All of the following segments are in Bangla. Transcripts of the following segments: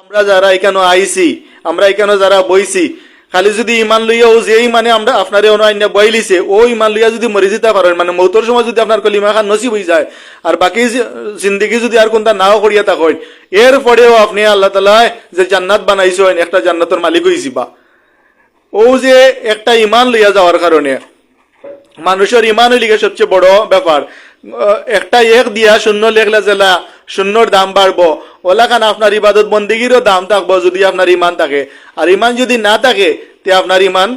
আমরা যারা এখানে আইছি আমরা এখানে যারা বইছি খালি যদি ইমান লইয়াও যেই মানে আমরা আপনার অন্য বইলিছে ও ইমান লইয়া যদি মরে যেতে পারেন মানে মৌতর সময় যদি আপনার কলিমা খান নসিব হয়ে যায়, আর বাকি জিন্দগি যদি আর কোনটা নাও করিয়া থাকেন, এর পরেও আপনি আল্লাহ তালা যে জান্নাত বানাইছেন, একটা জান্নাতের মালিক হয়েছিবা ও যে একটা ইমান লইয়া যাওয়ার কারণে, মানুষের ইমান লিগে সবচেয়ে বড় ব্যাপার একটা এক দিয়া শূন্য লেখলে জেলা শূন্যর দাম বাড়বো। ওলা খান আপনার ইবাদত বন্দিগিরও দাম থাকব যদি আপনার ইমান থাকে। আর ইমান যদি না থাকে, তে আপনার ইমান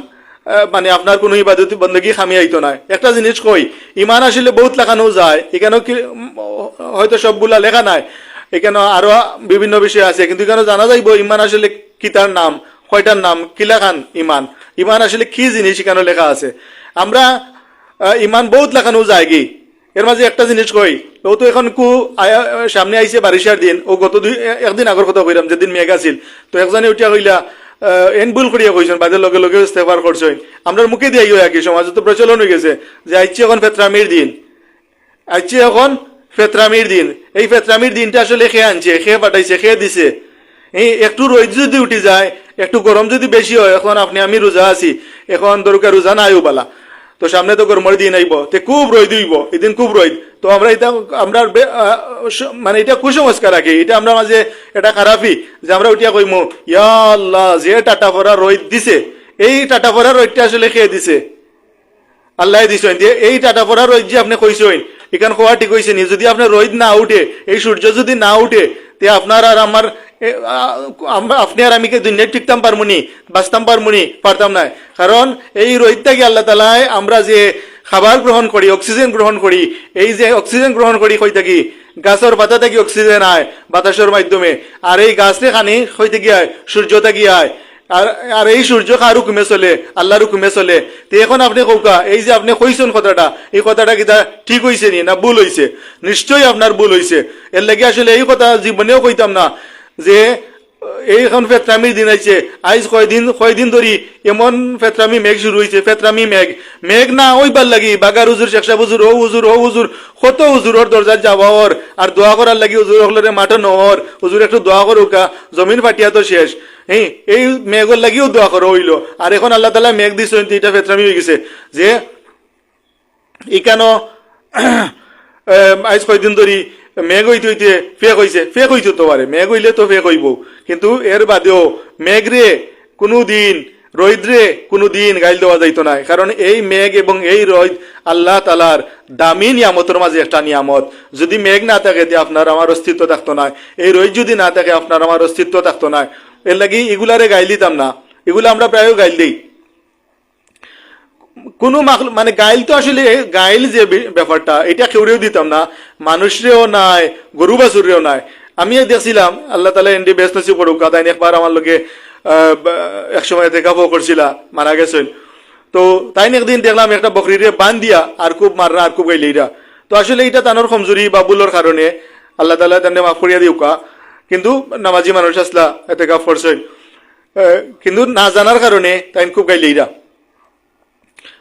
মানে আপনার কোনো ইবাদত বন্দগি খামি আইতো না। একটা জিনিস কই, ইমান আসলে বহুত লেখানো যায়। এখানেও কি হয়তো সবগুলা লেখা নাই। এখানে আরও বিভিন্ন বিষয় আছে। কিন্তু এখানে জানা যাইব, ইমান আসলে কিতার নাম, কয়টার নাম, কিলা খান ইমান? ইমান আসলে কি জিনিস এখানে লেখা আছে? আমরা ইমান বহুত লেখানো যায় কি? এর মাঝে একটা জিনিস কই, ও তো এখন কু আয়া- সামনে আইছে বারিশার দিন। ও গত দুই একদিন আগর কথা কইলাম, যেদিন মেঘ আছিল। তো একজনে উঠিয়া কইলা এন ভুল করিয়া কইছেন বাদের লগে লগে ইস্তেফার করছেন আমরা মুখে দিয়ে ইয়ে কি সমাজে, তো প্রচলন হয়ে গেছে যে আইছে এখন ফেতরামির দিন। আইছে এখন ফেতরামির দিন। এই ফেতরামির দিনটা আসলে খেয়ে আনছে খেয়ে পাঠাইছে খেয়ে দিছে। এই একটু রোদ যদি উঠি যায়, একটু গরম যদি বেশি হয়, এখন আপনি, আমি রোজা আছি, এখন দরকার রোজা নাই বালা। তো সামনে তো গরমের দিন আইব তে খুব রোদ হইব। এদিন খুব রোদ। তো আমরা এটা, আমরা মানে এটা কুসংস্কার আগে। এটা আমরা মাঝে এটা খারাপই যে আমরা উঠিয়া কইমু, ইয়া আল্লাহ, যে টাটা পরা রোদ দিছে, এই টাটা পরা রোদটা আসলে খেয়ে দিছে? আল্লাহ দিছেন যে, এই টাটা পড়া রোদ যে আপনি কইছেন, এখান খোয়া ঠিক হয়েছে যদি আপনার রোদ না উঠে, এই সূর্য যদি না উঠে, তে আপনার আর আমার আমরা আপনি আর আমি কি দুনিয়ায় টিকতাম পারমুনি? বাঁচতাম পারমুনি? পারতাম না কারণ এই রোদটাকে আল্লাহ তালায় আমরা যে খাবার গ্রহণ করি, অক্সিজেন গ্রহণ করি, এই যে অক্সিজেন গ্রহণ করি কই থাকি গাছের পাতা থেকে অক্সিজেন আয়? বাতাসের মাধ্যমে। আর এই গাছে খানি থেকে আয়? সূর্য থেকে আয়? আর আর এই সূর্য কার হুকুমে চলে? আল্লাহর হুকুমে চলে। তো এখন আপনি কৌকা, এই যে আপনি কইছেন কথাটা, এই কথাটা কিতা ঠিক হইছে নি না ভুল হইছে? নিশ্চয়ই আপনার ভুল হইছে। এর লাগি আসলে এই কথা জীবনেও কইতাম না। যে এই এখন ফেতরামির দিন আইছে আইজ কয়দিন কয়দিন ধরি এমন ফেতরামি মেঘ শুরু হয়েছে ফেতরামি মেঘ। মেঘ না ওইবার লাগি বাগার হুজুর, শেখসা হুজুর, ও হুজুর ও হুজুর, কত হুজুরর দরজার যাওয়ার আর দোয়া করার লাগি হুজুর হলরে মাঠে নহর। হুজুর একটু দোয়া করুকা জমিন ফাটিয়া তো শেষ। হ্যাঁ এই মেঘর লাগিও দোয়া করো হইল। আর এখন আল্লাহ তালা মেঘ দিছে এটা ফেতরামি হয়ে গেছে। যে ইকানো আজ কয়দিন ধরি মেঘ হইতে হইতে ফেক হইছে। ফেক হইতে তো পারে। মেঘ হইলে তো ফেক হইব। কিন্তু এর বাদেও মেঘ রে কোনো দিন রৈদ্রে কোনো দিন গাইল দেওয়া যাইতো না কারণ এই মেঘ এবং এই রোদ আল্লাহ তালার দামি নিয়ামতের মাঝে একটা নিয়ামত। যদি মেঘ না থাকে, তে আপনার আমার অস্তিত্ব থাকতো না এই রোদ যদি না থাকে, আপনার আমার অস্তিত্ব থাকতো না এর লাগি এগুলারে গাইল দিতাম না। এগুলো আমরা প্রায় গাইল দিই। কোনো মানে গাইল তো আসলে, গাইল যে ব্যাপারটা, এটা কেউরেও দিতাম না। মানুষরেও নাই, গরু বাছুরেও নাই। আমি দেখছিলাম, আল্লাহ তালা এন্ডি ব্যস্ত নসিব করুক তাই একবার আমার লোকে এক সময় থেকে করছিলা, মারা গেছেন। তো তাই একদিন দেখলাম, একটা বকরিরে বান দিয়া, আর খুব মাররা আর খুব গাইলেইরা তো আসলে এটা তানোর কমজোরি বা বুলোর কারণে, আল্লাহ তালা তান্ডে মাফ করিয়া দিউকা কিন্তু নামাজি মানুষ আসলা, এতে গাফ করছেন কিন্তু না জানার কারণে তাই খুব গাইলেইরা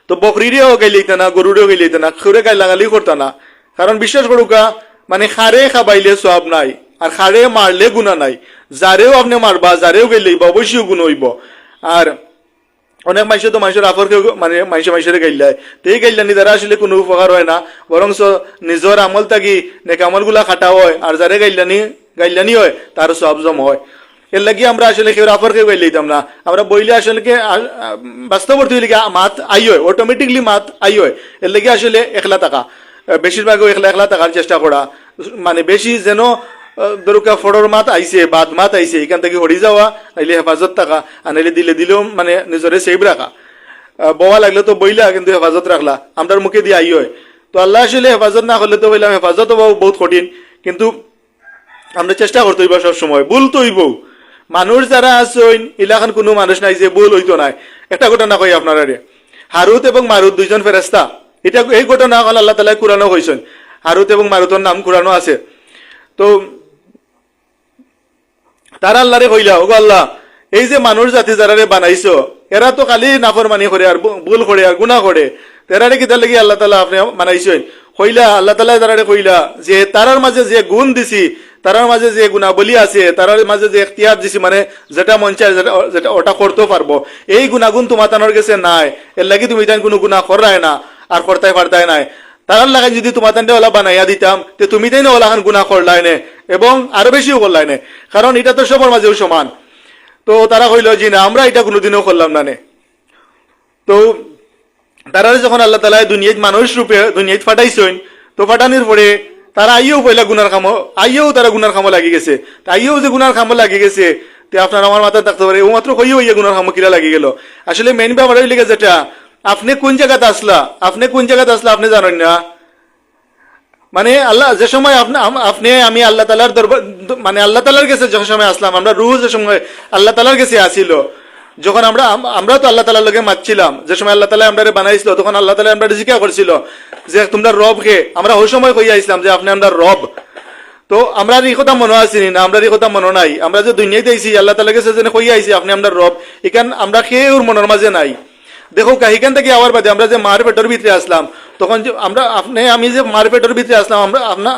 তো বকরিরেও গাইলেইতে না গরুরেও গাইলেইতে না খুরে গাই লাগালেই করতো না। কারণ বিশ্বাস করুকা মানে খারে খাবাইলে সব নাই আর খারে মারলে গুণা নাই। যারেও আপনি মারবা যারেও গাইলেইবা অবশ্যই গুণ হইব। আর অনেক মানুষ তো মানুষের আফরকে মানে মানুষে মানুষের গাইলায় তো এই গাইলানি দ্বারা আসলে কোনো উপকার হয় না। বরং নিজের আমল থাকি নেক আমলগুলা খাটা হয় আর যারে গাইলানি গাইলানি হয় তার সব জম হয়। এর লাগি আমরা আসলে কেউ আফরকে গাইলে দিতাম না। আমরা বইলে আসলে বাস্তবর্তী কি মাত আই হয় অটোমেটিকলি মাত আই হয়। এর লাগি আসলে একলা টাকা বেশিরভাগও একলা একলা টাকার চেষ্টা করা। মানে বেশি যেন দরকা ফড়র মাত আইছে, বাদ মাত আইছে, এখান থেকে হরি যাওয়া, নাইলে হেফাজত থাকা, আর নাইলে দিলে দিলেও মানে নিজরে সেভ রাখা। বওয়া লাগলে তো বইলা কিন্তু হেফাজত রাখলা, আমরার মুখে দিয়ে আই হয়। তো আল্লাহ আসলে হেফাজত না করলে তো বললাম হেফাজত বহুত কঠিন। কিন্তু আমরা চেষ্টা করতে হইব সবসময়। ভুল তো হইব মানুষ যারা আছেন ইলাখান কোনো মানুষ নাই যে ভুল হইতো নাই। একটা ঘটনা কই আপনারা রে? হারুত এবং মারুত দুইজন ফেরেস্তা এটা এই ঘটনা হল আল্লাহ তালা কুরানো হয়েছেন হারুত এবং মারুতর নাম কুরানো আছে। তো তারা আল্লাহরে কইলা, ওগো আল্লাহ, এই যে মানুষ জাতি যারারে বানাইছো, এরা তো খালি নাফরমানি করে আর ভুল করে আর গুণা করে। তেরারে কিতার লাগি আল্লাহ তালা আপনি বানাইছেন? কইলা, আল্লাহ তালা তারারে কইলা, যে তারার মাঝে যে গুণ দিছি তারার মাঝে যে গুণাবলী আছে, তারার মাঝে যে এখতিয়ার দিছি মানে যেটা মন চায়, যেটা ওটা করতেও পারব। এই গুণাগুণ তোমার তানোর গেছে নাই। এর লাগি তুমি তাই কোনো গুণা করায় না, আর করতাই পারতাই নাই। তারার লাগে যদি তোমার তান্ডে ওলা বানাইয়া দিতাম, তো তুমি তাই না ওলাখান গুণা করলাই নে এবং আরও বেশিও করলাই নে কারণ এটা তো সবার মাঝেও সমান। তো তারা কইল যে না, আমরা এটা কোনোদিনও করলাম না নে। তো তারা যখন আল্লাহ তালা দুনিয়াত মানুষ রূপে, দুনিয়াত ফাটাইছেন, তো ফাটানির পরে তারা আইয়েও পয়লা গুনার খামো আইয়েও তারা গুনার খামো লাগি গেছে। আইয়েও যে গুনার খামো লাগি গেছে, তে আপনার আমার মাথায় থাকতে পারে ও মাত্র কইও ইয়ে গুনার খামো কিরা লাগি গেল। আসলে মেন ব্যাপার হইলে গেছে যেটা, আপনি কোন জায়গাতে আসলা, আপনি কোন জায়গাতে আসলা আপনি জানেন না। মানে আল্লাহ, যে সময় আপনি, আমি আল্লাহ তালার দরবার মানে আল্লাহ তালার কাছে যখন সময় আসলাম, আমরা রুহ যে সময় আল্লাহ তালার কাছে আসিল যখন আমরা আমরা তো আল্লাহ তালার লগে মাতছিলাম। যে সময় আল্লাহ তালা আমরা বানাইছিল, তখন আল্লাহ তালা আমরা জিজ্ঞাসা করছিল যে, তোমরা রব কে? আমরা ওই সময় কইয়া আসলাম যে, আপনি আমরা রব। তো আমরা এই কথা মনে আসিনি না আমরা এই কথা মনে নাই। আমরা যে দুনিয়াতে আইছি, আল্লাহ তালা কাছে যেন কইয়া আইছি, আপনি আমরা রব। এখান আমরা খেয়ে ওর মনের মাঝে নাই। দেখো কাহিকান থেকে আওয়ার বাদে আমরা যে মার পেটের ভিতরে আসলাম, তখন যে আমরা, আপনি, আমি যে মার পেটের ভিতরে আসলাম, আমরা আপনার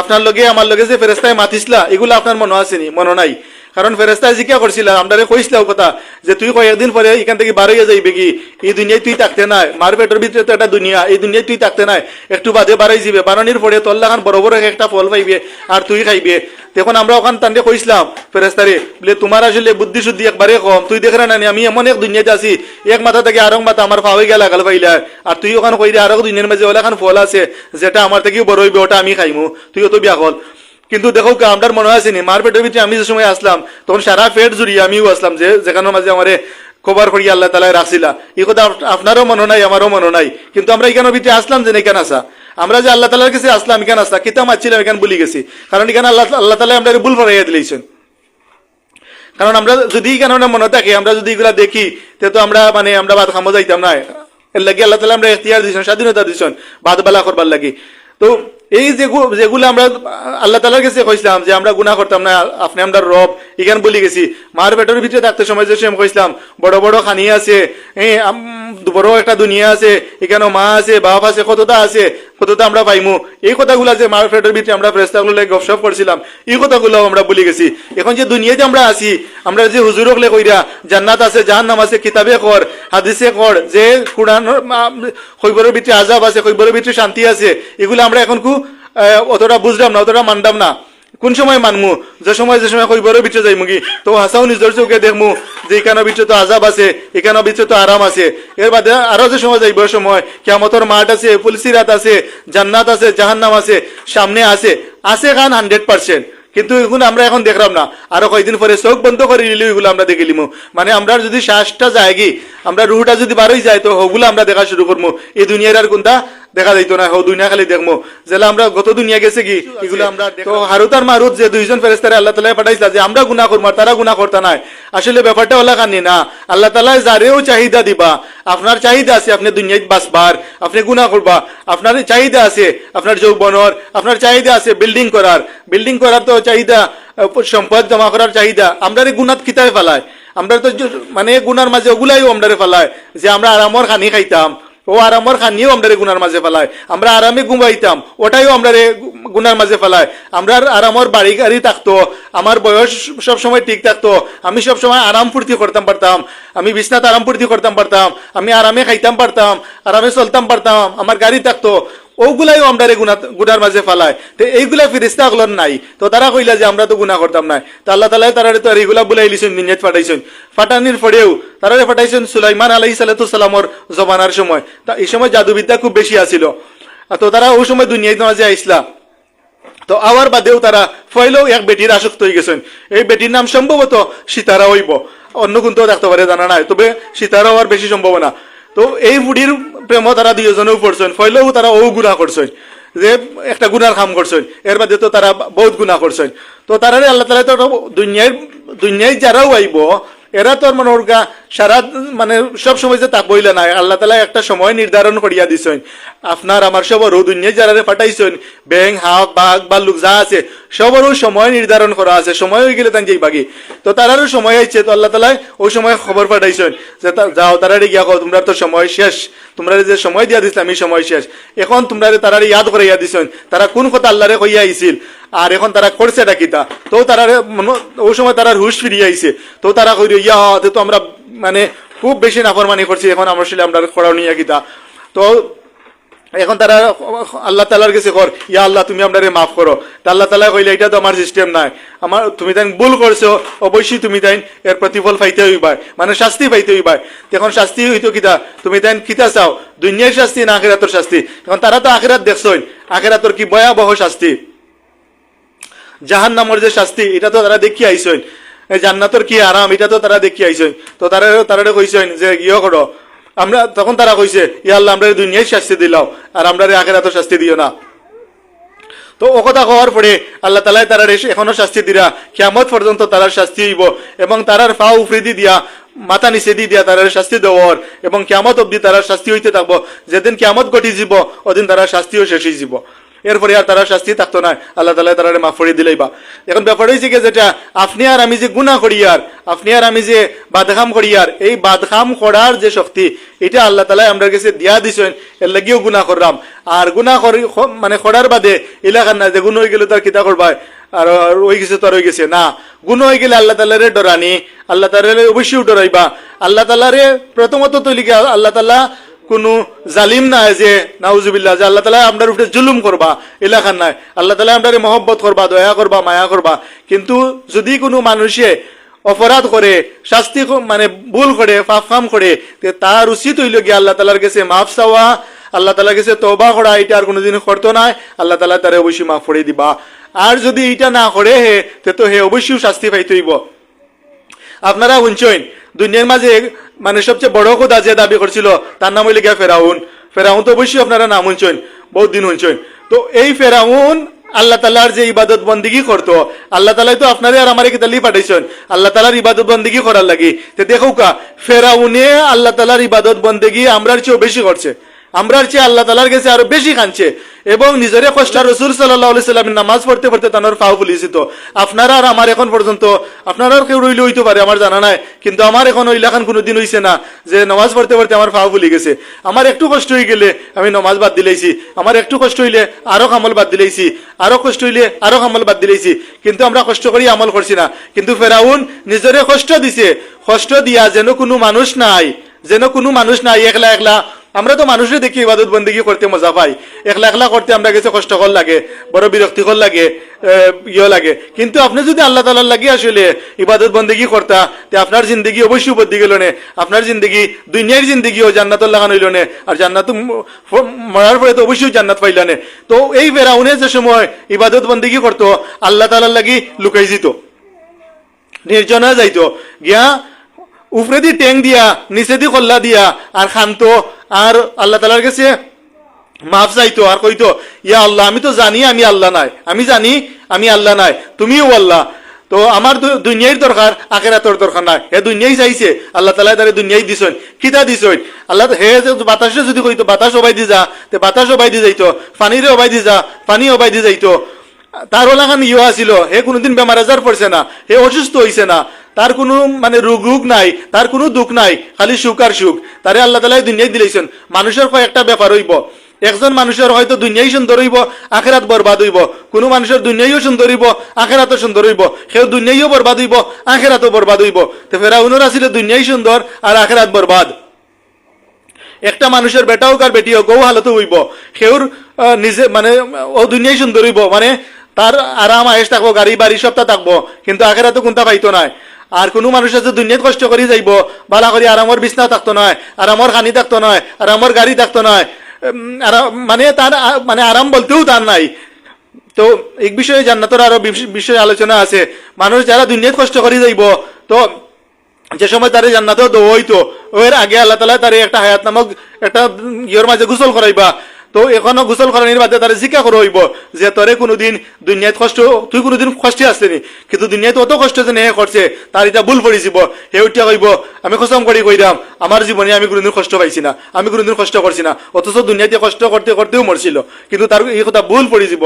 আপনার লগে, আমার লগে যে ফেরেস্তায় মাতিছিলা এগুলো আপনার মনে আসেনি মনে নাই। কারণ ফেরেস্তায় জিজ্ঞা করছিল আমরা কইছিল কথা যে তুই কয়েকদিন পরে এখান থেকে বার হয়ে যাইবে কি? এই দুনিয়ায় তুই থাকতে নাই। মার পেটের ভিতরে তো একটা দুনিয়া, এই দুনিয়ায় তুই থাকতে নাই। একটু বাদে বাড়াই যাবে বানানির পরে তোর লাগান বড় বড় একটা ফল পাইবে আর তুই খাইবে। তখন আমরা ওখান তান্ডে কইছিলাম ফেরেস্তারে বলে তোমার আসলে বুদ্ধি শুদ্ধি একবারে কম। তুই দেখ না আমি এমন এক দুনিয়াতে আছি, এক মাথা থেকে আরং মাথা আমার পাওয়াই গেল, গাল পাইলা। আর তুই ওখানে কই আরও দুনিয়ার মাঝে ওলা খান ফল আছে, যেটা আমার থেকেও বড় হইবে, ওটা আমি খাইমু। তুই তো বিয়া কল কিন্তু দেখো কা, আমরার মনে আছে নি মার পেটের ভিতরে আমি যে সময় আসলাম তখন সারা পেট জুড়িয়ে আমিও আসলাম যে যেখানের মাঝে আমারে খবর করি আল্লাহ তালায় রাখছিলা। এই কথা আপনারও মনে নাই আমারও মনে নাই। কিন্তু আমরা এখানের ভিতরে আসলাম যে এখানে আসা। আমরা যে আল্লাহ তালার কাছে আসলাম এখানে আসলা কিতাম আসছিলাম এখানে ভুলে গেছি। কারণ এখানে আল্লাহ আল্লাহ তালা আমরা ভুল ফরাইয়া দিলেছেন কারণ আমরা যদি কারণে মনে থাকে আমরা যদি এগুলা দেখি তে তো আমরা মানে আমরা বাদ খামো যাইতাম না। এর লাগি আল্লাহ তালা আমরা এখতিয়ার দিছেন স্বাধীনতা দিছেন বাদ বেলা করবার লাগি। তো এই যেগু- যেগুলো আমরা আল্লাহ তালার কাছে কইছিলাম যে আমরা গুনাহ করতাম না আপনি আমরা রব এখান বলি গেছি। মার পেটের ভিতরে থাকতে সময় যে সময় কইছিলাম বড় বড় খানি আছে বড় একটা দুনিয়া আছে এখানে মা আছে বাপ আছে কতটা আছে কতটা আমরা পাইমু। এই কথাগুলো যে মার পেটের ভিতরে আমরা ফেরেস্তাগুলো গপসপ করছিলাম এই কথাগুলো আমরা বলি গেছি। এখন যে দুনিয়াতে আমরা আছি আমরা যে হুজুরক লে কইরা জান্নাত আছে জাহান্নাম আছে কিতাবে কর হাদিসে কর যে কোরআন কইবরের ভিতরে আজাব আছে কইবরের ভিতরে শান্তি আছে এগুলো আমরা এখন আহ, অতটা বুঝলাম না, অতটা মানতাম না। কোন সময় মানমু? যে সময় যে সময় কইবরের ভিতরে যাইমু কি? তো হাসাও নিজের চোখে দেখমু যে এখানের ভিতরে তো আজাব আছে এখানের ভিতরে তো আরাম আছে। এর বাদে আরও যে সময় যাইব সময় কেমতর মাঠ আছে পুলসিরাত আছে, জান্নাত আছে, জাহান্নাম আছে, সামনে আছে আছে খান হান্ড্রেড পার্সেন্ট। কিন্তু এখন আমরা এখন দেখলাম না। আরও কয়েকদিন পরে চোখ বন্ধ করে নিলেও এগুলো আমরা দেখে লিমু মানে আমরা যদি শ্বাসটা যায় কি? আমরা রুহটা যদি বারোই যায়, তো ওগুলো আমরা দেখা শুরু করব এই দুনিয়ার আর কোনটা? দেখা যাইতো না হো দুনিয়া খালি দেখব যেলা আমরা গত দুনিয়া গেছে কি? এগুলো আমরা তো হারুত আর মারুত যে দুইজন ফেরেস্তারে আল্লাহ তালা পাঠাইছিল যে আমরা গুণা করব তারা গুণা করতে নাই। আসলে ব্যাপারটা ওলা কানি না। আল্লাহ তালা যারেও চাহিদা দিবা আপনার চাহিদা আছে আপনি দুনিয়ায় বাসবার আপনি গুণা করবা। আপনার চাহিদা আছে আপনার যৌবনর আপনার চাহিদা আছে বিল্ডিং করার। বিল্ডিং করার তো চাহিদা সম্পদ জমা করার চাহিদা। আমরা গুণাত কিতাবে ফেলায়। আমরা তো মানে গুনার মাঝে ওগুলাইও আমরা ফেলায় যে আমরা আরামর খানি খাইতাম। ও আরামর খানিও আমরা গুনার মাঝে ফেলায়। আমরা আরামে ঘুমাইতাম, ওটাইও আমরা গুনার মাঝে ফেলায়। আমরা আরামর বাড়ি গাড়ি থাকতো, আমার বয়স সব সময় ঠিক থাকতো, আমি সব সময় আরাম ফুর্তি করতাম পারতাম, আমি বিছনাতে আরাম ফুর্তি করতাম পারতাম, আমি আরামে খাইতাম পারতাম, আরামে চলতাম পারতাম, আমার গাড়ি থাকতো ওগুলাইও আমরা গুণা গুনার মাঝে ফালায়। তো এইগুলা ফিরিস্তা গুলোর নাই। তো তারা কইলা যে আমরা তো গুণা করতাম নাই তো আল্লাহ তালা তারা তো এইগুলা বুলাই লিছেন দুনিয়াত ফাটাইছেন। ফাটানির পরেও তারা ফাটাইছেন সুলাইমান আলাহি সালাতামর জমানার সময়। তা এই সময় জাদুবিদ্যা খুব বেশি আছিল। তো তারা ওই সময় দুনিয়ায় মাঝে আইসলা। তো আওয়ার বাদেও তারা ফয়লেও এক বেটির আসক্ত হয়ে গেছেন। এই বেটির নাম সম্ভবত সীতারা হইব। অন্য কোন তো দেখতে পারে, জানা নাই। তবে সীতারা হওয়ার বেশি সম্ভাবনা। তো এই বুড়ির প্রেম তারা দুইজনেও পড়ছেন ফলেও তারা ও গুণা করছেন যে একটা গুনার কাম করছেন এর বাদে তো তারা বহুত গুণা করছেন তো তারা আল্লাহ তালা তো দুনিয়ায় দুনিয়ায় যারাও আইব এরা তো মনে গা সারা মানে সব সময় যে তাক বইলে নাই, আল্লাহ তালা একটা সময় নির্ধারণ করিয়া দিছেন। আপনার আমার সবরও দুনিয়ায় যারা পাঠাইছেন ব্যাং হাফ বাঘ বা লোক যা আছে সবরও সময় নির্ধারণ করা আছে, সময় হয়ে গেলে তাই যেই বাকি। তো তারারও সময় আইছে তো আল্লাহ তালা ওই সময় খবর পাঠাইছেন যে যাও, তারারে গিয়া কও তোমরা তো সময় শেষ। তোমরা যে সময় দিয়া দিছিলাম, এই সময় শেষ। এখন তোমরা তারারে ইয়াদ করাইয়া দিছেন। তারা কোন কথা আল্লাহরে কইয়া আইছিল? আর এখন তারা করছে ডাকিতা তো তারা ওই সময় তারা হুশ ফিরিয়ে আইছে। তো তারা কই ইয়া তে আমরা মানে খুব বেশি নাফরমানি করছি, এখন আমরা আসলে আমরা করাও নিয়ে কিতা? তো এখন তারা আল্লাহ তালার কাছে কর, ইয়া আল্লাহ, তুমি আপনারে মাফ করো। তা আল্লাহ তালা কইলে, এটা তো আমার সিস্টেম নাই। আমার, তুমি তাই ভুল করছ, অবশ্যই তুমি তাই এর প্রতিফল পাইতে হইবাই মানে শাস্তি পাইতে হইবাই এখন শাস্তি হইতো কিতা? তুমি তাই কিতা চাও? দুনিয়ার শাস্তি না আখেরাতর শাস্তি? এখন তারা তো আখেরাত দেখছই। আখেরাতর কি ভয়াবহ শাস্তি? জাহান নামর যে শাস্তি, এটা তো তারা দেখি আইসইন জান্নাতর কি আরাম, এটা তো তারা দেখি আইসইন তো তারা তারা কইসইন যে ইয়ে করো আমরা তখন তারা কইছে, ইয়া আল্লাহ, আমরা দুনিয়ায় শাস্তি দিলাও আর আমরা আখের এত শাস্তি দিও না। তো ও কথা হওয়ার পরে আল্লাহ তালাই তারা এখনও শাস্তি দিরা, কিয়ামত পর্যন্ত তারার শাস্তি হইব, এবং তারার পা উফরিদি দিয়া, মাথা নিচে দি দিয়া তারার শাস্তি দেওয়ার, এবং কেমত অব্দি তারার শাস্তি হইতে থাকব। যেদিন কেমত ঘটি যাব ওদিন তারা শাস্তিও শেষ হয়ে যাব এরপরে আর তারা শাস্তি থাকতো না। আল্লাহ তালা তারা মাফ করে দিলেই বা। এখন ব্যাপার হয়েছে কি, যেটা আপনি আর আমি যে গুণা করি আর, আপনি আর আমি যে বাদখাম করি আর, এই বাদখাম করার যে শক্তি, এটা আল্লাহ তালা আমরা কাছে দিয়া দিছেন, এর লাগিও গুণা করলাম। আর গুণা করি মানে করার বাদে এলাকার না যে গুণ হয়ে গেলে তার কিতা করবাই আর আর ওই গেছে তোর হয়ে গেছে। না, গুণ হয়ে গেলে আল্লাহ তালারে ডরানি, আল্লাহ তালারে অবশ্যই ডরাইবা। আল্লাহ তালারে প্রথমত তৈলিকে আল্লাহ তালা কোনো জালিম নাই যে, নাউজুবিল্লাহ, যে আল্লাহ তালা আপনার উপরে জুলুম করবা, এলাকার নাই। আল্লাহ তালা আপনার মহব্বত করবা, দয়া করবা, মায়া করবা। কিন্তু যদি কোনো মানুষে অপরাধ করে, শাস্তি মানে ভুল করে কাম করে তার উচিত হইল গিয়ে আল্লাহ তালার কাছে মাফ চাওয়া, আল্লাহ তালার কাছে তবা করা, এটা আর কোনোদিন করতো নাই, আল্লাহ তালা তারে অবশ্যই মাফ করে দিবা। আর যদি এটা না করে হে, তে তো হে অবশ্যই শাস্তি পাইতে হইব। আপনারা শুনছেন দুনিয়ার মাঝে মানে সবচেয়ে বড় খোদা যে দাবি করছিল, তার নাম হইলে গিয়া ফেরাউন। ফেরাউন তো অবশ্যই আপনারা নাম হুনছেন বহুত দিন হুনছেন তো এই ফেরাউন আল্লাহ তালার যে ইবাদত বন্দিগি করতো, আল্লাহ তালাই তো আপনারে আর আমার কিতালি পাঠাইছেন। আল্লাহ তালার ইবাদত বন্দিগি করার লাগি। তো দেখো কা, ফেরাউনে আল্লাহ তালার ইবাদত বন্দিগি আমরার চেয়েও বেশি করছে। আমরার চেয়ে আল্লাহ তালার কাছে আরও বেশি খানছে এবং নিজের কষ্ট রসুল সাল্লাহ সাল্লামের নামাজ পড়তে পড়তে তানোর ফাও ফুলিয়েছিল। আপনারা আর আমার এখন পর্যন্ত, আপনারা আর কেউ রইলে হইতে পারে, আমার জানা নাই। কিন্তু আমার এখন ওই লেখান কোনোদিন হইছে না, যে নামাজ পড়তে পড়তে আমার ফাও ফুলি গেছে। আমার একটু কষ্ট হয়ে গেলে আমি নামাজ বাদ দিলেইছি। আমার একটু কষ্ট হইলে আরও কামল বাদ দিলেইছি। আরও কষ্ট হইলে আরও কামল বাদ দিলেইছি। কিন্তু আমরা কষ্ট করি আমল করছি না। কিন্তু ফেরাউন নিজরে কষ্ট দিছে। কষ্ট দিয়া যেন কোনো মানুষ নাই। যেন কোনো মানুষ নাই, একলা একলা। আমরা তো মানুষের দেখি ইবাদত বন্দিগি করতে মজা পাই। একলা একলা করতে আমরা গেছে কষ্টকর লাগে, বড় বিরক্তিকর লাগে ইয়ে লাগে। কিন্তু আপনি যদি আল্লাহ তালার লাগে আসলে ইবাদত বন্দিগি করতা, তে আপনার জিন্দগি অবশ্যই বদলি গেল নে। আপনার জিন্দগি, দুনিয়ার জিন্দগিও জান্নাতর লাগানো হইল নে। আর জান্নাত মরার পরে তো অবশ্যই জান্নাত পাইলানে তো এই ফেরাউনে যে সময় ইবাদত বন্দিগি করতো, আল্লাহ তালার লাগি লুকাই যেত নির্জনা যাইতো। গিয়া উপরে দি ট্যাং দিয়া নিচে দি কল্লা দিয়া, আর খানতো আর আল্লাহ তালার কাছে মাফ চাইতো, আর কইতো, ইয়া আল্লাহ, আমি তো জানি আমি আল্লাহ নাই। আমি জানি আমি আল্লাহ নাই। তুমিও আল্লাহ। তো আমার দুনিয়ার দরকার আখেরাতর দরকার নাই। হে দুনিয়াই চাইছে, আল্লাহ তালা তারে দুনিয়াই দিছন। কিতা দিছন? আল্লাহ, হে বাতাসে যদি কইতো, বাতাস অবাই দি যা, তে বাতাস অবাই দি যাইতো পানিরে অবাই দি যা, পানি অবাই দি যাইতো। তার ওলাখান ইয়ে আছিল, হে কোনোদিন বেমার আজার পড়ছে না, হে অসুস্থ হইছে না। তার কোনো মানে রোগ রোগ নাই, তার কোনো দুঃখ নাই, খালি সুখ আর সুখ। তারে আল্লাহ তালাই দুনিয়ায় দিলেছেন মানুষের কয়েকটা ব্যাপার হইব। একজন মানুষের হয়তো দুনিয়াই সুন্দর হইব, আখেরাত বরবাদ হইব। কোনো মানুষের দুনিয়াইও সুন্দর হইব, আখেরাতও সুন্দর হইব। সেও দুনিয়াইও বরবাদ হইব, আখেরাতও বরবাদ হইব। তো ফেরাউনের আছিল দুনিয়াই সুন্দর আর আখেরাত বরবাদ। একটা মানুষের বেটা হোক আর বেটি হোক, ও হালতে হইব। সেওর নিজে মানে ও দুনিয়াই সুন্দর হইব। মানে তার আরাম আয়েস থাকব, গাড়ি, বাড়ি সবটা থাকব। কিন্তু আগেরা তো কোনটা পাইতো নাই। আর কোনো মানুষ আছে দুনিয়াত কষ্ট করে যাইব, বালা করে আরামর বিছনা থাকতো নয় আরামর খানি থাকতো নয় আরামর গাড়ি থাকতো নয় মানে তার মানে আরাম বলতেও তার নাই। তো এক বিষয়ে জান্নাতের আরও বিষয়ে আলোচনা আছে। মানুষ যারা দুনিয়াত কষ্ট করে যাইব, তো যে সময় তারে জান্নাতেও দো হইতো ওর আগে আল্লাহ তালা তারে একটা হায়াত নামক একটা ইয়ের মাঝে গোসল করাইবা। তো এখনও গোসল করানির বাদে তারা জিজ্ঞা করে হইব, যে তোরে কোনোদিন দুনিয়াত কষ্ট, তুই কোনোদিন কষ্টে আসছিনি কিন্তু দুনিয়াতে অত কষ্ট যে নেহে করছে, তার এটা ভুল পড়িছিব হে উঠিয়া কইব, আমি কসম করি কইরাম, আমার জীবনে আমি কোনোদিন কষ্ট পাইছি না, আমি কোনোদিন কষ্ট করছি না, অথচ দুনিয়াতে কষ্ট করতে করতেও মরছিল। কিন্তু তার এই কথা ভুল পড়িছিব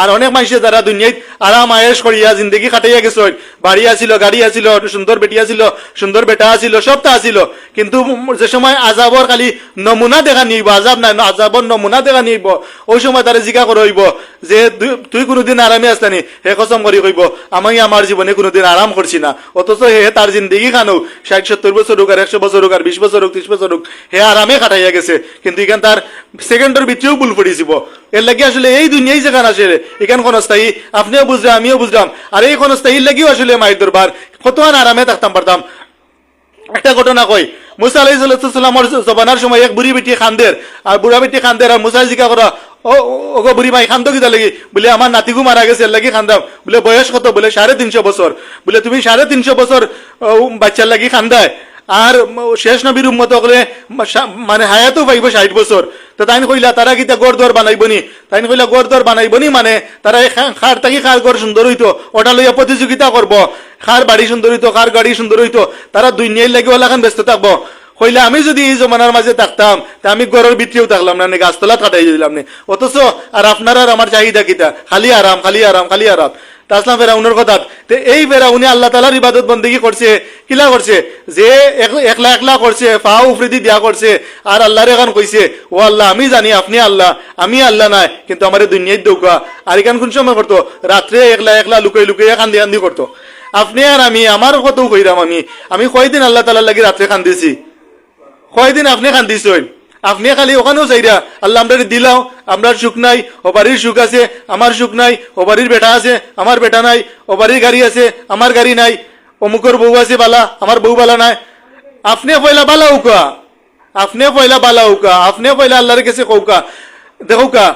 আর অনেক মানুষে যারা দুনিয়াত আরাম আয়েস করিয়া জিন্দগি কাটাইয়া গেছে, বাড়ি আছিল, গাড়ি আছিল, সুন্দর বেটি আছিল, সুন্দর বেটা আছিল সবটা আছিল। কিন্তু যে সময় আজাবর খালি নমুনা দেখা নিব আজাব নাই আজাবর নমুনা দেখা নিব ওই সময় তারা জিজ্ঞা করে হইব যে তুই- কোনোদিন আরামে আসতানি হে কসম করি কইব, আমি আমার জীবনে কোনোদিন আরাম করছি না। অথচ হে তার জিন্দগি খানো, ষাট, সত্তর বছর হোক আর একশো বছর হোক আর বিশ বছর হোক, ত্রিশ বছর হোক, হে আরামে কাটাইয়া গেছে। কিন্তু এখান তার সেকেন্ডের ভিতরেও ভুল পড়িছিব এর লাগি আসলে এই দুনিয়াই যেখানে আসে এখান ক্ষণস্থায়ী, আপনিও বুঝলাম, আমিও বুঝলাম। আর এই ক্ষণস্থায়ীর লাগিও আসলে মায়ের দরবার কত আর আরামে থাকতাম পারতাম। একটা ঘটনা কই মুসা আলাইসাল্লামর জবানার সময় এক বুড়ি বেটি খান্দের আর বুড়া বেটি খান্দের আর মুসা জিকা করা, ও ওগো বুড়ি মাই খান্দ কিতা লাগি? বলে, আমার নাতিগু মারা গেছে লাগি খান্দাম বলে, বয়স কত? বলে, সাড়ে তিনশো বছর। বলে, তুমি সাড়ে তিনশো বছর বাচ্চার লাগি খান্দায় আর শেষ নবীর উম্মত হলে মানে হায়াতো পাইব ষাট বছর। তো তাইন কইলা, তারা কিতা গড় দর বানাইবনি? তাইন কইলা গড় দর বানাইবনি মানে তারা খার থাকি খার ঘর সুন্দর হইতো, ওটা লইয়া প্রতিযোগিতা করব। খার বাড়ি সুন্দর হইতো, খার গাড়ি সুন্দর হইতো, তারা দুই নিয়ে লাগে ওলাখান ব্যস্ত থাকব। কইলে, আমি যদি এই জমানার মাঝে থাকতাম, তা আমি গড়ের ভিতরেও থাকলাম না নে গাছতলা কাটাই দিলাম নে। অথচ আর আপনার আর আমার চাহিদা কিতা? খালি আরাম খালি আরাম খালি আরাম। তা আসলাম ফেরাউনের কথা। তে এই ফেরাউনে আল্লাহ তালার ইবাদত বন্দেগি করছে। কিলা করছে? যে এক- একলা একলা করছে, পা উফরিদি দিয়া করছে। আর আল্লাহর এখন কইছে, ও আল্লাহ, আমি জানি আপনি আল্লাহ, আমি আল্লাহ নাই, কিন্তু আমার দুনিয়ায় দৌকা আর এখান কোন সময় করতো রাত্রে একলা একলা লুকাই লুকাইয়া কান্দি কান্দি করতো। আপনি আর আমি, আমার কতও কইরাম আমি? আমি কয়দিন আল্লাহ তালার লাগি রাত্রে কান্দিছি? কয়দিন আপনি কান্দিছেন? আপনি খালি ওখানেও চাইরা, আল্লাহ আমরা দিলাও আমরা সুখ নাই, ও বাড়ির সুখ আছে, আমার সুখ নাই, ও বাড়ির বেটা আছে, আমার বেটা নাই, ও বাড়ির গাড়ি আছে, আমার গাড়ি নাই, অমুকর বউ আছে বালা, আমার বউ বালা নাই। আপনি পয়লা বালা উকা আপনি পয়লা বালা উকা আপনি পয়লা আল্লাহর কাছে কৌকা। দেখুকা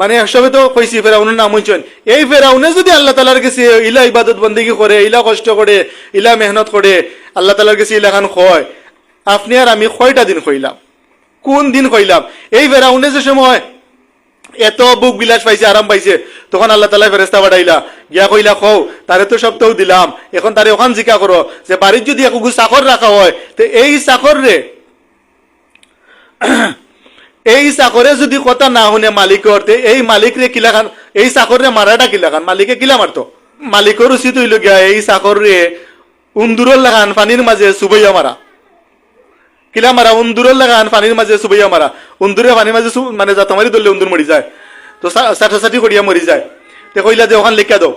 মানে সবে তো কইছি, ফেরাউনের নাম হইছেন এই ফেরাউনে যদি আল্লাহ তালার কাছে ইলা ইবাদত বন্দিগি করে, ইলা কষ্ট করে, ইলা মেহনত করে, আল্লাহ তালার কাছে ইলাখান খয়, আপনি আর আমি কয়টা দিন কইলাম? কোন দিন কইলাম? এই ফেরাউনে যে সময় এত বুক বিলাস পাইছে, আরাম পাইছে, তখন আল্লাহ তালা ফেরেস্তা বাড়াইলা গিয়া কইলা খৌ তারে তো সপ্তাহ দিলাম। এখন তারে ওখান জিকা করো, যে বাড়ির যদি একু চাকর রাখা হয়, তো এই চাকর রে, এই চাকরে যদি কথা না শুনে মালিকর এই মালিক রে কিলা খান, এই চাকর মারাটা কিলা খান? মালিকে কিলা মারতো মালিকর উচিত হইল গিয়া, এই চাকর রে উন্দুরর লাগান পানির মাঝে সুবইয়া মারা কিলা মারা উন্দুরের লাগান পানির মাঝে সুবইয়া মারা উন্দুরে পানির মাঝে মানে যাতা মারি ধরলে উন্দুর মরি যায় তো ষাঠি করিয়া মরি যায় তে কইলা যে ওখান লেখা দাও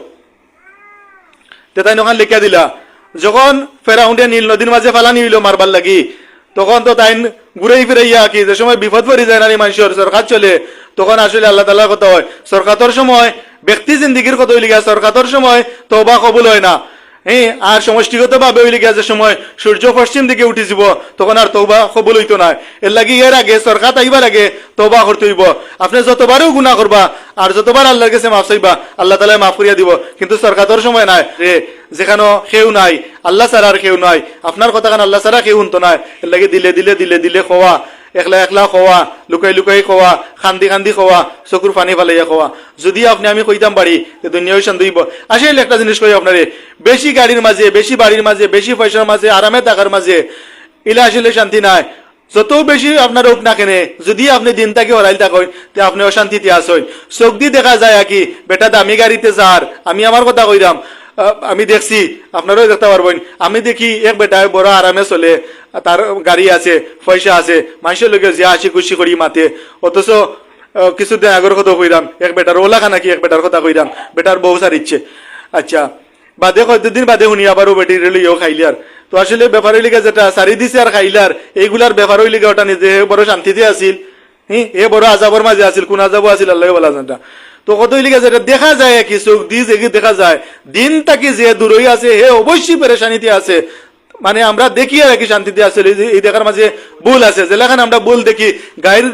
তে তাই ওখান লেখা দিলা যখন ফেরাউন্ডে নীল নদীর মাঝে ফালানি হইল মারবার লাগি তখন তো তাই ঘুরেই ফিরাইয়া কি যে সময় বিপদ পড়ি যায় নারী মানুষের সরকার চলে তখন আসলে আল্লাহ তালার কথা হয় সরকারের সময় ব্যক্তি জিন্দিগির কথা হইলে গিয়া সরকারের সময় বা কবুল হয় না হ্যাঁ আর সমষ্টিগত ভাবে হইলে গিয়া যে সময় সূর্য পশ্চিম দিকে উঠি যাব তখন আর তৌবা কবুল হইতো না। এর লাগি এর আগে সরকার আইবার আগে তৌবা করতে হইব। আপনি যতবারও গুণা করবা, আর যতবার আল্লাহর কাছে মাফ চাইবা, আল্লাহ তালা মাফ করিয়া দিব। কিন্তু সরকারের সময় নাই। রে যেখানে কেউ নাই, আল্লাহ ছাড়া আর কেউ নাই। আপনার কথা কান আল্লাহ ছাড়া কেউ শুনতো নাই এর লাগি দিলে দিলে দিলে দিলে খোয়া। একলা একলা খোয়া লুকাই লুকাই খোয়া খান্দি খান্দি খোয়া চকুর পানি ফালাইয়া খোয়া যদি আপনি আমি কইতাম যে দুনিয়া শান্তি হইব আসলে একটা জিনিস কই আপনারে, বেশি গাড়ির মাঝে বেশি বাড়ির মাঝে বেশি পয়সার মাঝে আরামে টাকার মাঝে ইলা আসলে শান্তি নাই। যত বেশি আপনার হোক না কেনে যদি আপনি দিনটাকে হরাইল থাকেন, তে আপনি অশান্তিতে আসেন চোখ দিয়ে দেখা যায় আর কি বেটা দামি গাড়িতে যার আমি আমার কথা কইরাম আমি দেখছি, আপনারাও দেখতে পারবেন। আমি দেখি এক বেটায় বড় আরামে চলে, তার গাড়ি আছে, পয়সা আছে, মানুষের লোকে যে হাসি খুশি করি মাতে। অথচ কিছুদিন আগের কথা কইরাম এক বেটার ওলা খানা কি এক বেটার কথা কইরাম বেটার বউ সার ইচ্ছে আচ্ছা বাদে কতদিন বাদে শুনি আবারও বেটি রেলিও খাইলার তো আসলে ব্যাপার হইলিগা যেটা সারি দিছে আর খাইলার এইগুলার ব্যাপার হইলিগা ওটা নিজে বড় শান্তিতে আছিল। হ্যাঁ এ বড় আজাবর মাঝে আছিল, কোন আজাবও আছিল আল্লাহ বলা জানটা তো কত হইলিগা যেটা দেখা যায় কি চোখ দি যে দেখা যায়। দিন তাকে যে দূরই আছে, হে অবশ্যই পেরেশানিতে আছে। মানে আমরা দেখি আর কি শান্তিতে আসলে এই দেখার মাঝে ভুল আছে। যেলাখান আমরা ভুল দেখি, গায়ের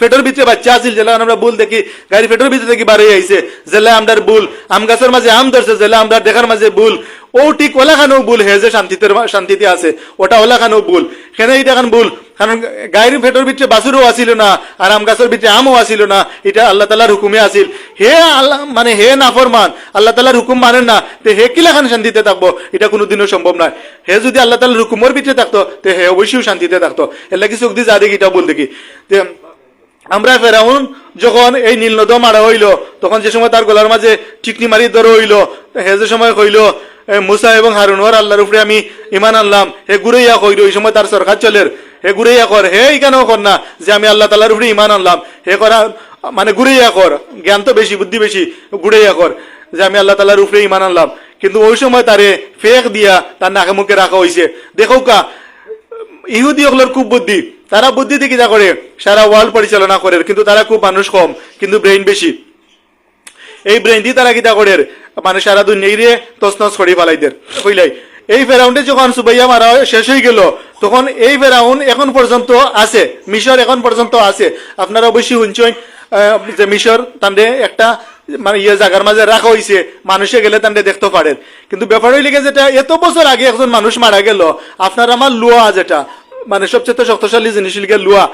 ফেটোর ভিতরে বাচ্চা আছিল, যেলাখান আমরা ভুল দেখি, গায়ের ফেটোর ভিতরে দেখি বাড়ি আইছে। জেলা আমরা ভুল, আম গাছের মাঝে আম ধরছে জেলা আমরা দেখার মাঝে ভুল। ও ঠিক ওলাখানেও ভুল, হে যে শান্তিতে শান্তিতে আছে, ওটা ওলাখানেও ভুল। এই দেখান ভুল? কারণ গায়ের ফেটর ভিতরে বাসুরও আসিল না, আর আম গাছের ভিতরে আমও আসিল না, এটা আল্লাহ তালার হুকুমে আসিল। হে আল্লাহ মানে হে নাফরমান, আল্লাহ তালার হুকুম মানেন না, তে হে কিলাখান শান্তিতে থাকব? এটা কোনোদিনও সম্ভব নয়। হে যদি আল্লাহ তালার হুকুমের ভিতরে থাকতো, তে হে অবশ্যই শান্তিতে থাকতো। এর লাগি চোখ দিয়ে যা দেখি এটা বল দেখি। আমরা ফেরাউন যখন এই নীল নদ মারা হইল তখন যে সময় তার গলার মাঝে টিকনি মারি ধরে হইল হে যে সময় কইল এ, মুসা এবং হারুন ওর আল্লাহর উপরে আমি ইমান আনলাম হে গুড়াইয়া কইল ওই সময় তার সরকার চলের হে গুড়াইয়া কর হে কেন কর না যে আমি আল্লাহ তালার উপরে ইমান আনলাম। হে করা মানে গুড়াইয়া কর জ্ঞান তো বেশি বুদ্ধি বেশি গুড়াইয়া কর যে আমি আল্লাহ তালার উপরে ইমান আনলাম। কিন্তু ওই সময় তারে ফেক দিয়া তার নাকে মুখে রাখা হয়েছে দেখো কা ইহুদি হলোর খুব বুদ্ধি। তারা বুদ্ধি দিয়ে কিনা করে, সারা ওয়ার্ল্ড পরিচালনা করে, কিন্তু তারা খুব মানুষ কম, কিন্তু ব্রেইন বেশি। এই ব্রেইন দিয়ে তারা কিতা করে মানে সারা দুনিয়াইরে তসনস করে ফেলাইদের কইলাই এই ফেরাউন্ডে যখন সুবাইয়া মারা শেষ হয়ে গেল, তখন এই ফেরাউন এখন পর্যন্ত আছে, মিশর এখন পর্যন্ত আছে। আপনারা অবশ্যই শুনছেন যে মিশর তান্ডে একটা মানে ইয়ে জায়গার মাঝে রাখা হয়েছে মানুষে গেলে তান্ডে দেখতে পারেন কিন্তু ব্যাপার হইলে যেটা এত বছর আগে একজন মানুষ মারা গেল, আপনার আমার লুয়া যেটা মানে সবচেয়ে শক্তিশালী জিনিস লুয়া।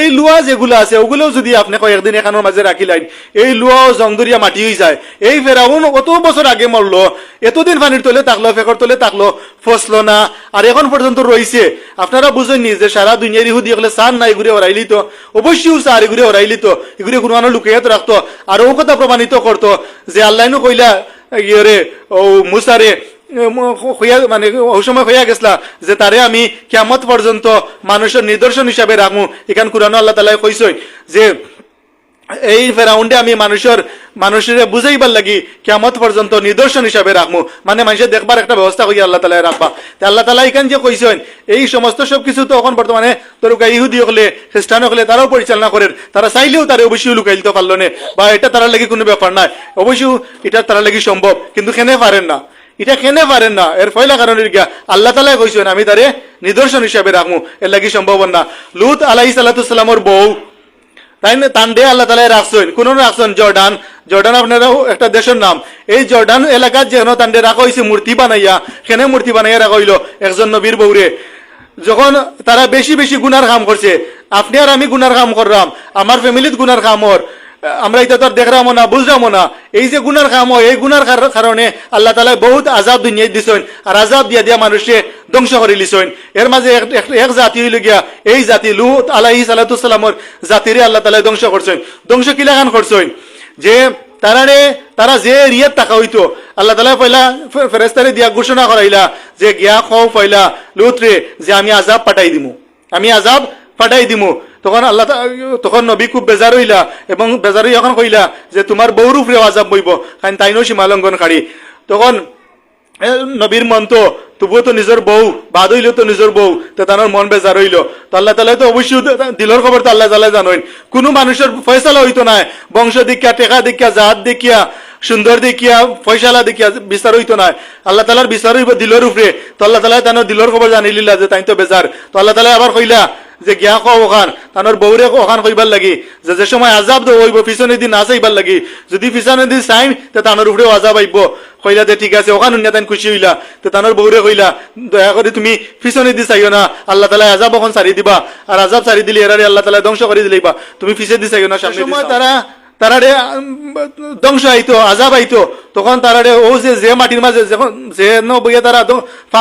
এই লুয়া যেগুলো আছে, ওগুলোও যদি আপনি কয়েকদিন এখানোর মাঝে রাখিলেন এই লুয়াও জংদরিয়া মাটি হয়ে যায়। এই ফেরাউন কত বছর আগে মরলো এতদিন পানির তলে থাকল ফেকর তলে থাকল ফসলো না। আর এখন পর্যন্ত রয়েছে আপনারা বুঝেননি যে সারা দুনিয়ার ইহুদি হলে সান না এগুলো ওরাইলি তো। অবশ্যই সার এগুলো ওরাইলি তো। এগুলো কোনো লুকিয়ে রাখতো আর ও কথা প্রমাণিত করতো যে আল্লাহনু কইলা ইয়ে রে ও মুসারে মানে ওই সময় হইয়া গেছলা, যে তারে আমি কেমত পর্যন্ত মানুষের নিদর্শন হিসাবে রাখব এখান কুরানো আল্লাহ তালা কইসই যে, এই ফেরাউন্ডে আমি মানুষের মানুষের বুঝাইবার লাগি কেমত পর্যন্ত নিদর্শন হিসাবে রাখব মানে মানুষের দেখবার একটা ব্যবস্থা করি আল্লাহ তালা রাখবা। তে আল্লাহ তালা এখান যে কইসেন এই সমস্ত সব কিছু তো এখন বর্তমানে তোর ইহুদি হলে, খ্রিস্টান হলে তারাও পরিচালনা করেন। তারা চাইলেও তারা অবশ্যই লুকাইতে পারল না। বা এটা তারা লাগি কোনো ব্যাপার নাই। অবশ্যই এটা তারা লাগি সম্ভব, কিন্তু কেনে পারেন না। এটা কেনে পারেন না? এর ফয়লা কারণের গিয়া আল্লাহ তালাই কইছেন, আমি তারে নিদর্শন হিসাবে রাখব এর লাগি সম্ভব না। লুত আলাহি সাল্লাতুসাল্লামর বউ, তাই না, তান দে আল্লাহ তালাই রাখছেন। কোন রাখছেন? জর্ডান। জর্ডান আপনারা একটা দেশের নাম। এই জর্ডান এলাকার যেন তান্ডে রাখা হয়েছে মূর্তি বানাইয়া সেনে মূর্তি বানাইয়া রাখা হইল একজন নবীর বউরে। যখন তারা বেশি বেশি গুনার কাম করছে, আপনি আর আমি গুনার কাম করলাম আমার ফ্যামিলিত গুনার কাম হর। আমরা এটা তো দেখলামও না বুঝলামও না। এই যে গুনার কাম হয় এই গুনার কার- কারণে আল্লাহ তালা বহুত আজাব দুনিয়ায় দিছেন আর আজাব দিয়া দিয়া মানুষে ধ্বংস করে লিছেন এর মাঝে এক- জাতি হইল গিয়া, এই জাতি লুত আলাহি সালাতুসাল্লামর জাতিরে আল্লাহ তালা ধ্বংস করছেন। ধ্বংস কিলাখান করছেন? যে তারারে তারা যে রিয়াত টাকা হইতো, আল্লাহ তালা পয়লা ফেরেস্তারে দিয়া ঘোষণা করাইলা যে গিয়া খাও পয়লা লুত রে, যে আমি আজাব পাঠাই দিমু। আমি আজাব পাঠাই দিমু। তখন আল্লাহ তখন নবী খুব বেজার হইলা এবং বেজার হই এখন কইলা যে তোমার বউর উপরে আজাব বইব কারণ তাইনও খাড়ি। তখন নবীর মন তো তবুও তো নিজের বউ, বাদ হইলেও তো নিজের বউ তো তার মন বেজার হইল। তো আল্লাহ তালা তো অবশ্যই দিলর খবর তো আল্লাহ তালা জানোই কোনো মানুষের ফয়সালা হইতো না বংশ দীক্ষা, টেকা দীক্ষা জাত দেখিয়া সুন্দর দেখিয়া ফয়সালা দেখিয়া বিচার হইতো না আল্লাহ তালার বিচার হইব দিলর উপরে। তো আল্লাহ তালা তানোর দিলর খবর জানি লিলা যে তাই তো বেজার তো আল্লাহ তালা আবার কইলা যে গিয়া খাও ওখান তানোর বউরে ওখান কইবার লাগি যে যে সময় আজাব দো হইব পিছনে দিন না চাইবার লাগি। যদি পিছনে দিন চাইন তো তানোর উপরেও আজাব আইব। কইলা যে ঠিক আছে ওখান উন্নয়ন খুশি হইলা। তো তানোর বউরে কইলা দয়া করে তুমি পিছনে দি চাইও না আল্লাহ তালা আজাব ওখান সারি দিবা। আর আজাব সারি দিলে এরারে আল্লাহ তালা ধ্বংস করে দিলেইবা তুমি পিছে দি চাইও না সামনে সময় তারা উম, ধ্বংস আইতো আজাব আইতো তখন তারারে ও যে যে মাটির মাঝে যখন যে বইয়া তারা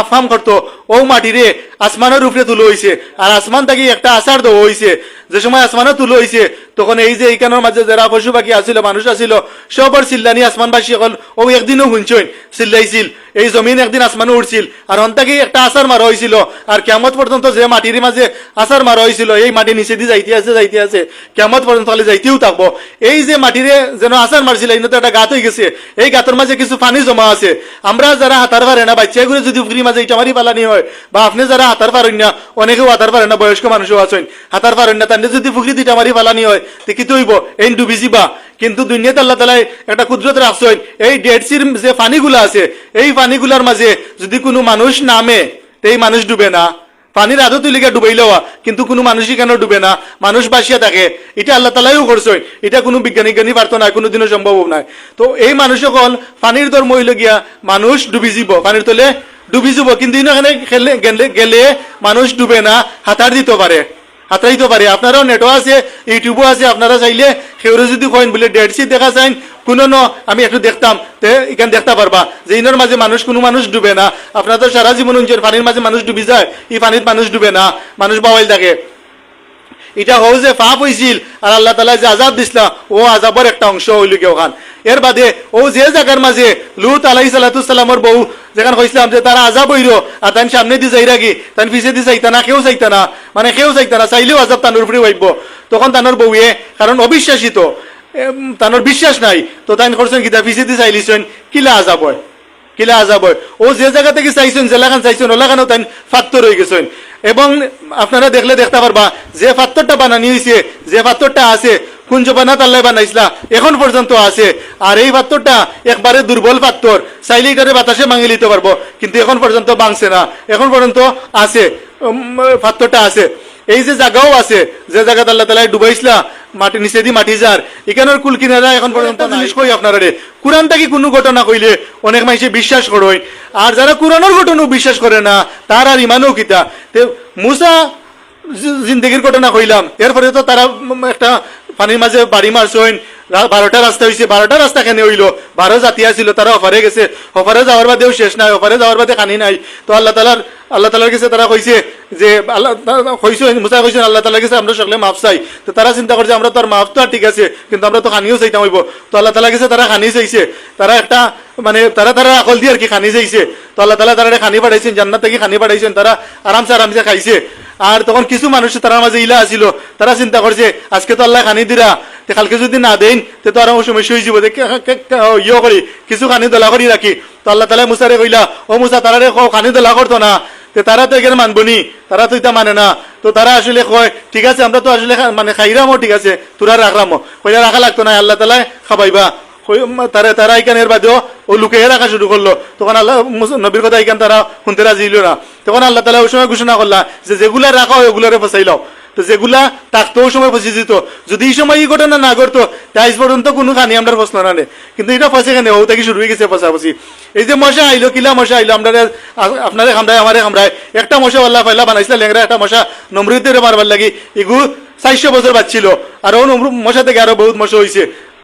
ফার্ম করতো, ও মাটিরে আসমানের উপরে তুলো হইছে। আর আসমান থাকি একটা আচার দেওয়া হইছে। যে সময় আসমানে তুলো হইছে, তখন এই যে এইখানের মাঝে যারা পশু পাখি আছিল, মানুষ আছিল, সবর চিল্লানি আসমানবাসী অকল, ও একদিনও শুনছই, চিল্লাইছিল। এই জমিন একদিন আসমানে উঠছিল আর অন্তাকি একটা আচার মারা হয়েছিল আর কেমত পর্যন্ত যে মাটির মাঝে আচার মারা হয়েছিল এই মাটি নিচে দিয়ে যাইতে আছে যাইতে আছে কেমত পর্যন্ত যাইতেও থাকব। এই যে মাটিরে যেন আচার মারছিল, এই একটা গাত হয়ে গেছে, এই গাতের মাঝে কিছু পানি জমা আছে। আমরা যারা হাতার পারে না, বাচ্চাগুলো যদি পুকুরির মাঝে ইটা মারি পালানি হয়, বা আপনি যারা হাতার পারেন না, অনেকেও হাতার পারেন না, বয়স্ক মানুষও আছেন। হাতার পারেন না তাদের যদি পুকুরি দুইটা মারি পালানি হয়, তো কি তৈব? এই ডুবি যাবা কিন্তু দুনিয়াতে আল্লাহ তালাই একটা কুদরত রাখছেন এই ডেড সির যে পানিগুলো আছে, এই পানিগুলার মাঝে যদি কোনো মানুষ নামে, তো এই মানুষ ডুবে না। পানির আদত লিগে ডুবাইলেও কিন্তু কোনো মানুষই কেন ডুবে না? মানুষ বাসিয়া থাকে। এটা আল্লাহ তালাইও করছে এটা কোনো বিজ্ঞানী জ্ঞানী পারতো না কোনোদিনও সম্ভব নাই। তো এই মানুষ সকল পানির দর মহিল গিয়া মানুষ ডুবি যাব পানির তলে ডুবি যাব কিন্তু এখানে খেলে গেলে মানুষ ডুবে না হাতার দিতে পারে হাতরাইতে পারে। আপনারাও নেটও আছে ইউটিউবও আছে, আপনারা চাইলে সেউরে যদি কইন, বলে ডেড সিট দেখা চাইন কোনো ন, আমি একটু দেখতাম, তে এখানে দেখতে পারবা। যে ইনোর মাঝে মানুষ, কোনো মানুষ ডুবে না। আপনারা তো সারা জীবন পানির মাঝে মানুষ ডুবি যায়, এই পানির মানুষ ডুবে না। মানুষ বাওয়াইল থাকে। এটা হও যে ফাপ হয়েছিল আর আল্লাহ তালা যে আজাব দিছিল ও আজাবর একটা অংশ হইল গে ওখান। এর বাদে ও যে জায়গার মাঝে লুত আলাই সালাতুসাল্লামর বউ যেখানে কইছিলাম যে তারা আজাব হইল আর তান সামনে দিয়ে যাই রাখি তান পিছিয়ে দিয়ে চাইতা না কেউ চাইতা না মানে কেউ চাইতা না চাইলেও আজাব তানোর উপরে হইব তখন তানোর বউয়ে কারণ অবিশ্বাসিত এম, তানোর বিশ্বাস নাই তো তাই করছেন কিতা পিছিয়ে দিয়ে চাইলিছেন কিলা আজাব হয়? কিলা আজাব হয়। ও যে জায়গা থেকে চাইছেন জেলাখান চাইছেন ওলাখানও তাই ফাত্তর হয়ে গেছেন। এবং আপনারা দেখলে দেখতে পারবা, যে পাত্তরটা বানানি হয়েছে যে পাত্তরটা আছে কুঞ্জপানা তাল্লাই বানাইছিলা, এখন পর্যন্ত আছে। আর এই পাত্তরটা একবারে দুর্বল পাত্তর চাইলে এটারে বাতাসে ভাঙিয়ে নিতে পারব, কিন্তু এখন পর্যন্ত ভাঙছে না, এখন পর্যন্ত আছে পাত্রটা আছে। এই যে জায়গাও আছে যে জায়গাতে আল্লাহ তালা ডুবাইছিলা মাটি নিচে দি মাটি যার এখানের কুল কিনারা এখন পর্যন্ত জিনিস কই আপনারা রে কোরআনটা কি কোনো ঘটনা কইলে অনেক মানুষে বিশ্বাস করই আর যারা কোরআনের ঘটনা বিশ্বাস করে না তার আর ইমানও কিতা? তে মুসা জিন্দগির ঘটনা কইলাম এরপরে তো তারা একটা পানির মাঝে বাড়ি মারছইন রা- বারোটা রাস্তা হয়েছে বারোটা রাস্তা কেন হইল? বারো জাতি আছিল তারা অফারে গেছে। অফারে যাওয়ার বাদেও শেষ নাই অফারে যাওয়ার বাদে কানি নাই। তো আল্লাহ তালার আল্লাহ তালার কাছে তারা কইছে যে আল্লাহ কইছে, মুসা কইছেন আল্লাহ তালার কাছে আমরা সকলে মাফ চাই। তো তারা চিন্তা করছে, আমরা তো আর মাফ তো আর ঠিক আছে, কিন্তু আমরা তো খানিও চাইতাম হইব। তো আল্লাহ তালার কাছে তারা খানি চাইছে। তারা একটা মানে তারা তারা আকল দিয়ে আর কি খানি চাইছে। তো আল্লাহ তালা তারা খানি পাঠাইছেন, জান্নাত থেকে খানি পাঠাইছেন, তারা আরামসে আরামসে খাইছে। আর তখন কিছু মানুষ তার মাঝে ইলা আসিল তারা চিন্তা করছে, আজকে তো আল্লাহ খানি দিরা, তে কালকে যদি না দেন, তে তো আরও সমস্যা হয়ে যাব ইয়ে করি, কিছু খানি দলা করি রাখি। তো আল্লাহ তালা মুসারে কইলা, ও মুসা কও, খানি দলা করতো না। তে তারা তো এখানে মানবনি তারা তো এটা মানে না। তো তারা আসলে কয়, ঠিক আছে, আমরা তো আসলে মানে খাইরামও ঠিক আছে, তোরা রাখলামও কইলে রাখা লাগতো না, আল্লাহ তালা খাবাইবা। তারা তারা এখানে এর বাদেও ও লুকে রাখা শুরু করল। তখন আল্লাহ নবীর কথা এখানে তারা শুনতে রাজি না। তখন আল্লাহ তালা ওই সময় ঘোষণা করলা যে যেগুলা রাখা হয় ওগুলারে ফসাইলাও তো যেগুলা থাকতো ওই সময় ফসে যেত যদি এই সময় এই ঘটনা না করতো তাই পর্যন্ত কোনো খানি আমরা ফসল না। কিন্তু এটা ফসে কেন, ও থেকে শুরু হয়ে গেছে ফসা ফসি এই যে মশা আইলো, কিলা মশা আইলো আমরা আপনারে খামড়ায়, আমারে খামড়ায়। একটা মশা আল্লাহ পাইলা বানাইছিল লেংরা একটা মশা নমরুদ্দের মারবার লাগি। এগু চারশো বছর বাঁচছিল। আর ও মশা থেকে আরও বহুত মশা হয়েছে